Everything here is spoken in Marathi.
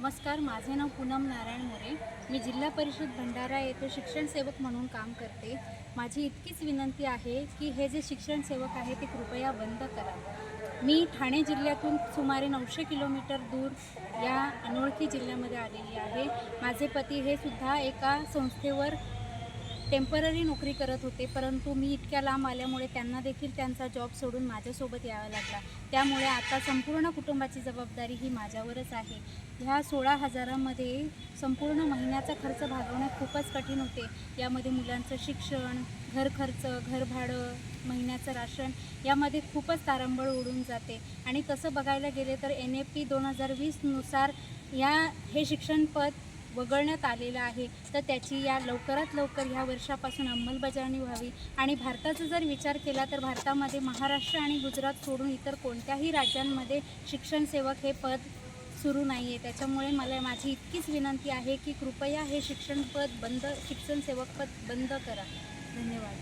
नमस्कार माझे नाव पूनम नारायण मोरे. मी जिल्हा परिषद भंडारा येथे शिक्षण सेवक म्हणून काम करते. माझी इतकीच विनंती आहे की हे जे शिक्षण सेवक आहे ते कृपया बंद करा. मी ठाणे जिल्ह्यातून सुमारे नऊशे किलोमीटर दूर या अनोळखी जिल्ह्यामध्ये आलेली आहे. माझे पती हे सुद्धा एका संस्थेवर टेंपररी नोकरी करत होते परंतु मी इतक्या लांब आल्यामुळे त्यांना देखील त्यांचा जॉब सोडून माझ्यासोबत यावा लागला. त्यामुळे आता संपूर्ण कुटुंबाची जबाबदारी ही माझ्यावरच आहे. ह्या सोळा हजारामध्ये संपूर्ण महिन्याचा खर्च भागवणं खूपच कठीण होते. यामध्ये मुलांचं शिक्षण घर खर्च घर भाडं महिन्याचं राशन यामध्ये खूपच तारंबळ उडून जाते. आणि तसं बघायला गेले तर एन ए पी दोन हजार वीसनुसार या हे शिक्षणपद वगळण्यात आलेलं आहे. तर त्याची या लवकरात लवकर ह्या वर्षापासून अंमलबजावणी व्हावी. आणि भारताचा जर विचार केला तर भारतामध्ये महाराष्ट्र आणि गुजरात सोडून इतर कोणत्याही राज्यांमध्ये शिक्षण सेवक हे पद सुरू नाही आहे त्याच्यामुळे मला माझी इतकीच विनंती आहे की कृपया हे शिक्षणपद बंद शिक्षण सेवक पद बंद करा. धन्यवाद.